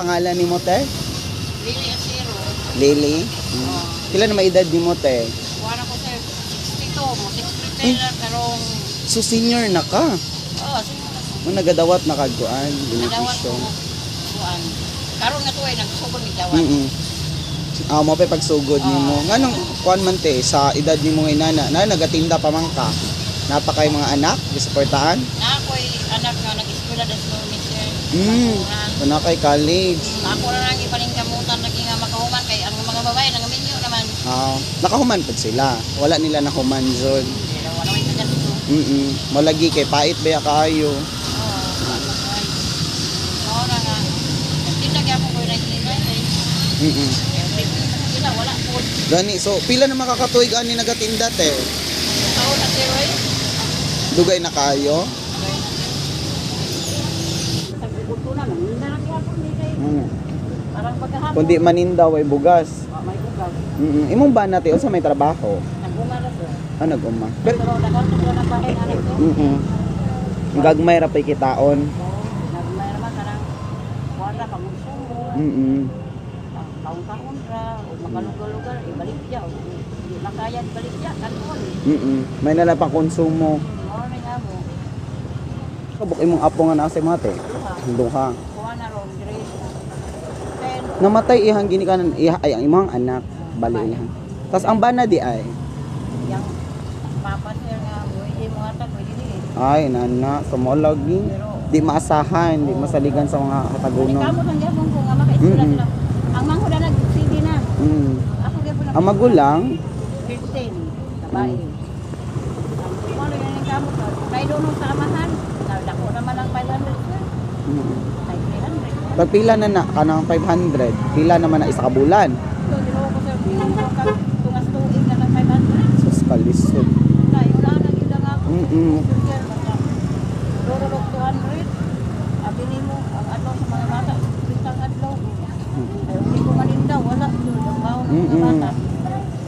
Pangalan ni mo, te? Lili Asiro. Lily? Mm. Oh. Kila na may edad ni mo, te? Wala ko sir, 62 mo, 63 Eh. na karong, So, senior na ka. oh, sige na ko. Kung nagadawat na Nadawat benepisyo. ko, kuan. Karon nga to ay nagsugod ni dawat. Mm Ah, mo pa pagsugod Ah. nimo. Nganong kuan man te sa edad nimo ngay nana, na nagatinda pa man ka. Napakay mga anak, gisuportahan. Na ako'y anak nga nag-eskwela ni sir. Mm. Wala kay college. Ako na lang ipaling kamutan lagi nga makahuman kay ang mga babae nang minyo naman. Ah, nakahuman pud sila. Wala nila nahuman zon. Na wala may tagal ito. Mm. Malagi kay pait ba kaayo. Oo, na nga. Kaya ako ko na. Eh, Mm. sila wala po. Gani, so pila na makakatuig ani nagatinda te? Taon na ay. Dugay na kayo. Nagbubuto na, nanginda na po ni kay. Mm. Parang pagkahapon. Kundi maninda way bugas. Ah, may bugaw. Mm. Imong ba nate unsa may trabaho? Nagumara sir. Ah, nag-uma. Pero dagan ko na bahay na rin. mm. Gagmay ra pay kitaon. Nagmay naman kanang wala pa mo sumo. Mm. Taon-taon ra o makalugal-lugal ibalik siya. o Di makaya ibalik siya kanon. Mm. May nala pang konsumo. Mao na nga mo. Kabuk imong apo nga naa sa mate. Duha. Duha. Kuha na ron grade. Namatay ihang ginikanan iha ay ang imong anak bali ihang. Tas ang bana di ay Yang papa sir nga hindi mo ata mo dili. ay nana sumolagi Pero di maasahan, di masaligan sa mga hatagunon. kamo sang gyapon ko nga makaisula Mm-mm. sila. Ang manghuda nag CD na. Mm. Ako gyapon Ang magulang, 15 babae. Ang kumano yan ang kamot. Kaya doon sa amahan, dako naman ang 500 sir. Mm. Ay 300. pag pila na na kanang 500, pila naman na isa ka bulan. So, di ba ko sir, pinag ka tungas tuig na ng 500. Sus kalisod. Na, yung na nag yun ako. Mm-mm. Sir, basta. Dororok 200. Abi ni mo, ang adlaw sa mga bata, pitang adlaw. Ay, hindi ko maninda, wala. Yung baon ng mga Mm-mm. bata.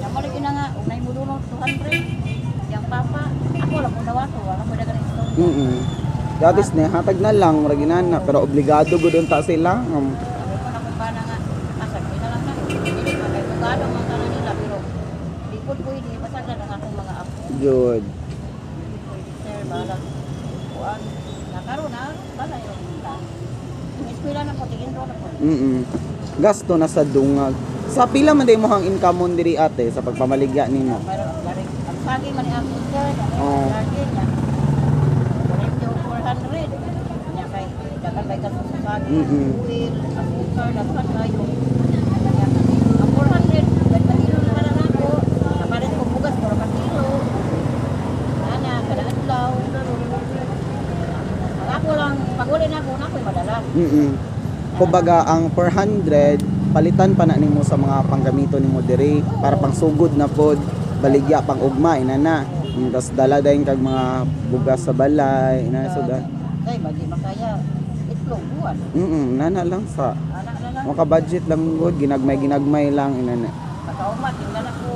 Yung mali na nga, unay mo doon 200. Yung papa, ako lang muna wato, wala mo dagan ito. Mm. Datis ne hatag na lang mura ginana pero obligado gud unta sila. Um, na na na. Ang good. Sir, bahala. Kuan, nakaroon na, bala yung eskwela na po, tingin ko na po. Mm. Gasto na sa dungag. Sa pila man day mo hang income mo diri ate sa pagpamaligya nimo. Pero, ang sagi man ni ako, sir, ang sagi niya. Kunin niyo 400. Kanya kay kaso sa sagi, Mm-mm. oil, asukar, dapat kayo. Ang 400, kahit mahilo na lang ako, kapalit ko bugas, 4 kilo. Nana, kada adlaw. Ako lang, pag uli na ako, na ako'y madala. Mm. Kumbaga ang 400 palitan pa na nimo sa mga panggamito nimo diri para pang sugod na pod baligya pang ugma ina na. Mm, Tas dala dayon kag mga bugas sa balay ina so da. Kay, magi makaya, itlog, buwan. Mm. Nana lang sa Anak na lang. maka budget lang gud ginagmay ginagmay lang ina na. Pagkaumat, tingnan ako.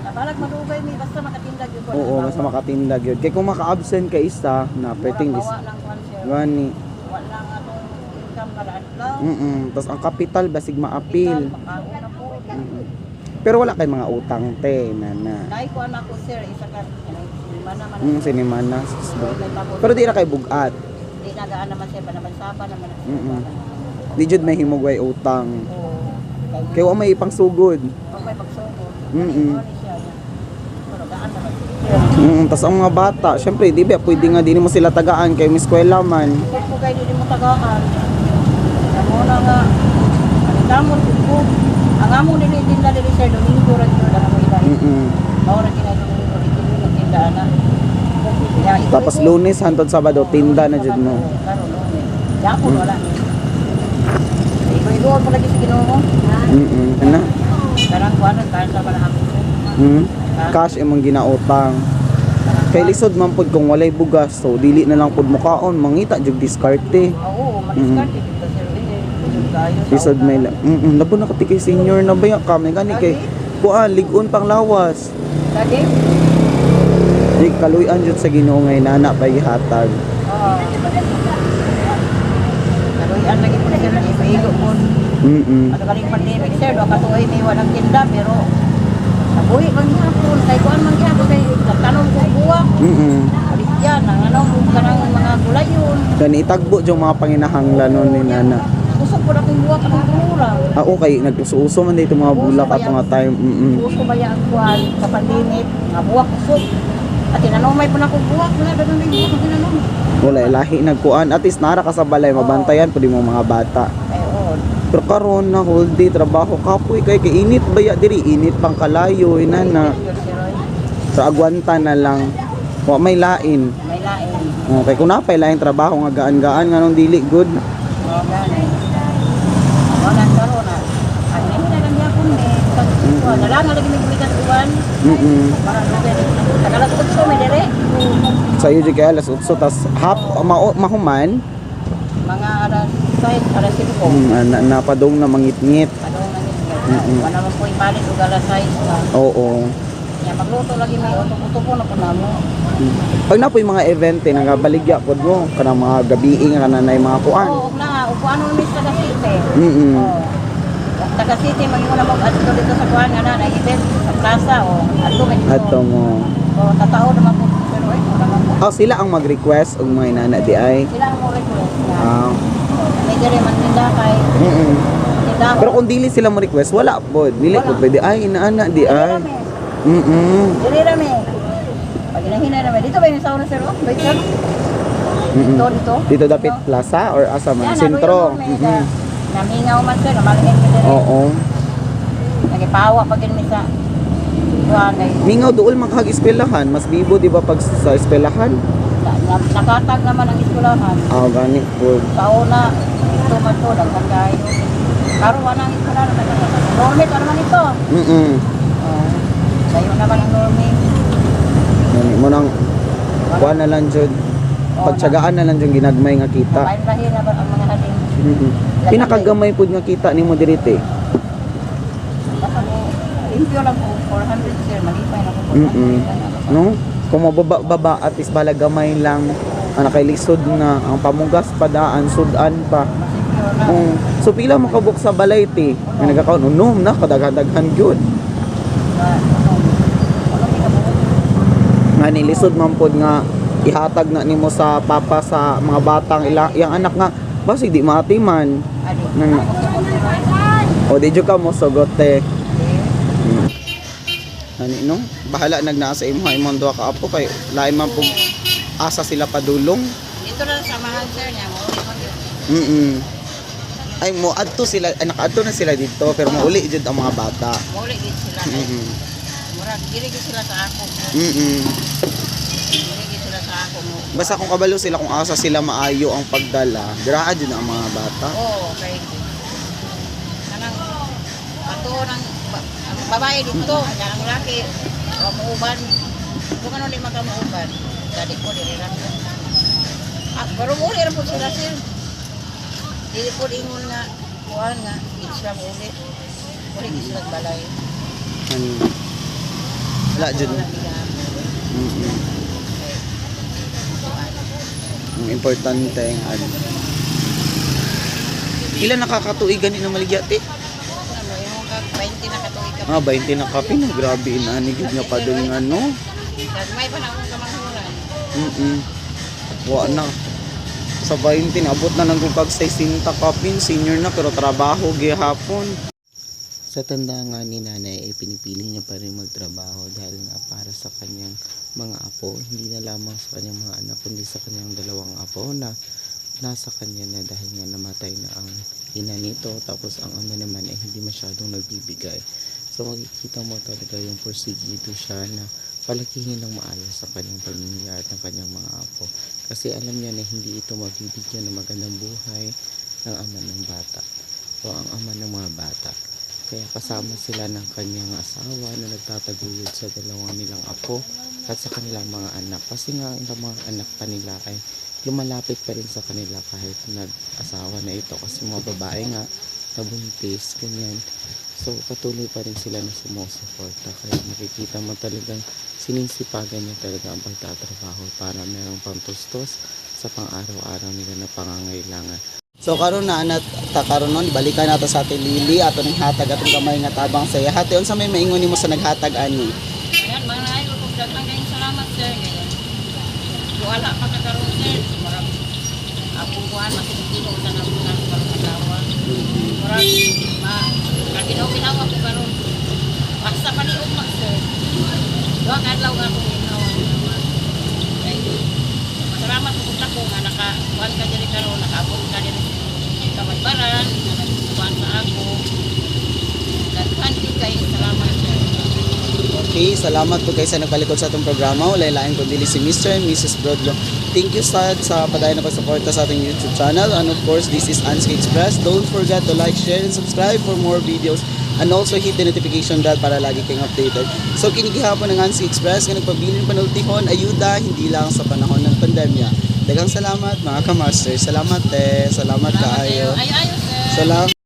Nabalag madugay mi, basta makatindag yun. Oo, basta makatindag yun. Kaya kung maka-absent ka isa, na kwan siya. Gani. Wala nga atong income kada adlaw. Mm Tapos ang capital basig po. Mm. Pero wala kay mga utang te na na. Dahil ko anak ko sir, isa ka, lima naman. Mm, sinimana. Pero di na kay bugat. Di nagaan naman siya, banaman sapa naman. Mm-mm. Di jud may himugway utang. Oo. Kaya wa may ipang sugod. Okay, pagsuko. Mm-mm. Naman. Mm, tas ang mga bata, syempre di ba pwede nga di mo sila tagaan kay may eskwela man. Kung po kayo hindi mo tagaan, amo na nga, ang damon ko, ang amo nila din na nila sir, domingo rin yun lang ang ilay. Mm. Mao na kinay domingo rin yun yung tinda na. Ya, Tapos lunes hantod sabado tinda na jud mo. Yapon, wala. Igo-igo pa lagi sa ginoo. Mm. Ana. Karang kuwanan, kahit sa malahapon. Mm. Cash imong ginautang. Kay lisod man pud kung walay bugas, so dili na lang pud mukaon, mangita jud diskarte. Oo, madiskarte kayo sa Lisod may la. Mm, labo na kati kay senior na ba ka may gani kay kuan ligon pang lawas. Lagi? Di kaluyan jud sa Ginoo ngay nana pa ihatag. Oo. Kaluyan lagi po sir. Hilo po. Mm-mm. Ano kaling pandemic sir, do katuoy may walang tinda pero nabuhi man gyapon kay kuan man gyapon kay nagtanom ko buwak. Mm-mm. Baligyan ang ano kanang mga gulayon. Kan itagbo yung mga panginahanglan nun ni nana. Usok po na kong buwak ang tumura. Ah, okay, nag-uso man dito mga bulak at mga time. Mm-mm. Uso ba ang kuan sa pandemic, nga buwak usok. At tinanong po na kong buwak, wala ba nang buwak ang tinanong. Wala, lahi nagkuan. At least nara ka sa balay, mabantayan po di mo mga bata. Ay, oo. Pero karon na whole day trabaho kapoy kay kay init ba ya diri init pang kalayo si Roy. Sa agwanta na lang. Wa may lain. May lain. Okay, kung napay lain trabaho nga gaan-gaan nga nung dili good. Oo, gani. Wala karon na. Ang nini na lang yapon eh. Pag nalangan lagi may kumikat uwan. Mm. Para na. Tagalas utso may dire. Sa iyo di kay alas 8 tas hap ma mahuman Mga alas 5, alas 5. mm, na, napadong na mangitngit. Ano na Mm-mm. nito? Wala mo po ipalit o alas 6 na. Oo. Ya magluto lagi may utok-utok po na po namo. Pag napoy mga event eh, nagabaligya pod mo kanang mga gabi nga nanay mga kuan. Oo, na nga. Upo ano miss taga City. Mm. Oo. Taga City, maging na mag adto dito sa kuan nga na, na event sa plaza o adto dito. Ato mo. O tatao naman po. Pero ay, wala po. Oh, sila ang mag-request og mga inana di ay. Sila ang mo request nga. Ah. May dire man tinda kay Mm. tinda. Pero kung dili sila mo request, wala po. Dili po pwede ay inaana di ay. Mm. Dili rami. Pag hinahina rami. Dito ba yung sauna sir? Oh, wait lang. Mm. Dito, dito. Dito dapit plaza or asa man sentro. yun, Mm. Namingaw man sir, namalingin ka dire. Oo. Nagipawa pa gin mi sa kuan ay Mingaw duol maghag-eskwelahan, mas bibo di ba pag sa eskwelahan? na, na, nakatag naman ang eskwelahan. Ah, gani po. Sa una, ito man to, dagdag kayo. Karon wala ang eskwelahan. Norme, ano man ito? Mm. Oh, sayo naman ang norme. Gani mo nang kuha na lang jud. Pagtsagaan na lang jud ginagmay nga kita. Kain lahi na ba ang mga haling. Mm. Pinakagamay pud nga kita nimo dirite. Limpyo lang po, 400 sir, malipay na po. Mm. No? Kung mababa at is balagamay lang ang nakailisod na ang pamugas padaan sudan pa. Mm. So pila mo kabuk sa balay ti? Nga nagakaon unom na kadaghan-daghan kabuo? Nga nilisod man pod nga ihatag na nimo sa papa sa mga batang ilang yang anak nga basig di sa konsiroy. O di ka mo sugote. Hindi. Ani no? Bahala nagnaa sa imo imong duha ka apo kay lain man pug asa sila padulong. Dito na sa mahal sir niya mo. Mm. Ay mo adto sila ay, nakaadto na sila dito pero mauli jud ang mga bata. Muli gid sila. Mm. Murag dili gid sila sa ako. Mm. Dili gid sila sa ako mo. Basta kung kabalo sila kung asa sila maayo ang pagdala, diraa jud ang mga bata. Oo, okay. Kanang pato ng ba- ang babae dito, kaya ang laki, o muuban. Kung ano lima ka muuban, dali ko, dili lang. Ah, pero muli rin po sila sir. Dili po ingon nga, kuhan nga, muli. Muli hindi sila balay. Ani. Wala. Mm. Ang importante ang ano. Ilan nakakatuig gani na maligyati? Ah, 20 na kape no. Grabe inani gid nga padul nga no. May pa na akong kamanghulan. Mm. Wa na. Sa 20 abot na nang kag 60 kapin, senior na pero trabaho gihapon. Sa tanda nga ni nanay ay pinipili niya pa rin magtrabaho dahil nga para sa kanyang mga apo, hindi na lamang sa kanyang mga anak kundi sa kanyang dalawang apo na nasa kanya na dahil nga namatay na ang ina nito tapos ang ama naman ay hindi masyadong nagbibigay. So makikita mo talaga yung porsigido siya na palakihin ng maayos sa kanyang pamilya at ng kanyang mga apo. Kasi alam niya na hindi ito magbibigyan ng magandang buhay ng ama ng bata o ang ama ng mga bata. Kaya kasama sila ng kanyang asawa na nagtataguyod sa dalawang nilang apo at sa kanilang mga anak. Kasi nga ang mga anak pa nila ay lumalapit pa rin sa kanila kahit nag-asawa na ito. Kasi mga babae nga nabuntis, ganyan. So patuloy pa rin sila na sumusuporta. Kaya makikita mo talagang sinisipagan niya talaga ang pagtatrabaho para merong pangtustos sa pang-araw-araw nila na pangangailangan. So karon na anat ta karon nun balikan nato sa ating Lili ato ning hatag atong gamay nga tabang sa iya. Hati unsa may maingon nimo sa naghatag ani? Ayan, mga nayo kung daghang kayong salamat sir. Wala pa ka karon sir. Marag ako kuan makikita sa nang mga pagkakawa. Marag ma kaginaw ginawa ko karon. Basta pa ni umma sir. Wa kadlaw nga akong ginawa. Kay Salamat po sa ko nga naka kuan ka diri karon nakaabot ka diri sa Magbaran, nakakuan sa ako. Daghan gyud kay salamat sir. Okay, salamat po kayo sa nagpalikod sa atong programa. Walay lain kundi si Mr. and Mrs. Brodlo. Thank you sa sa padayon na pagsuporta sa ating YouTube channel. And of course, this is Anski Express. Don't forget to like, share, and subscribe for more videos. And also hit the notification bell para lagi kayong updated. So kinigihapon ng Anski Express nga nagpabiling panultihon, ayuda, hindi lang sa panahon ng pandemya. Dagang salamat mga kamaster. Salamat eh. Salamat Salamat kaayo. kayo. Ay, ayo, sir. Salamat.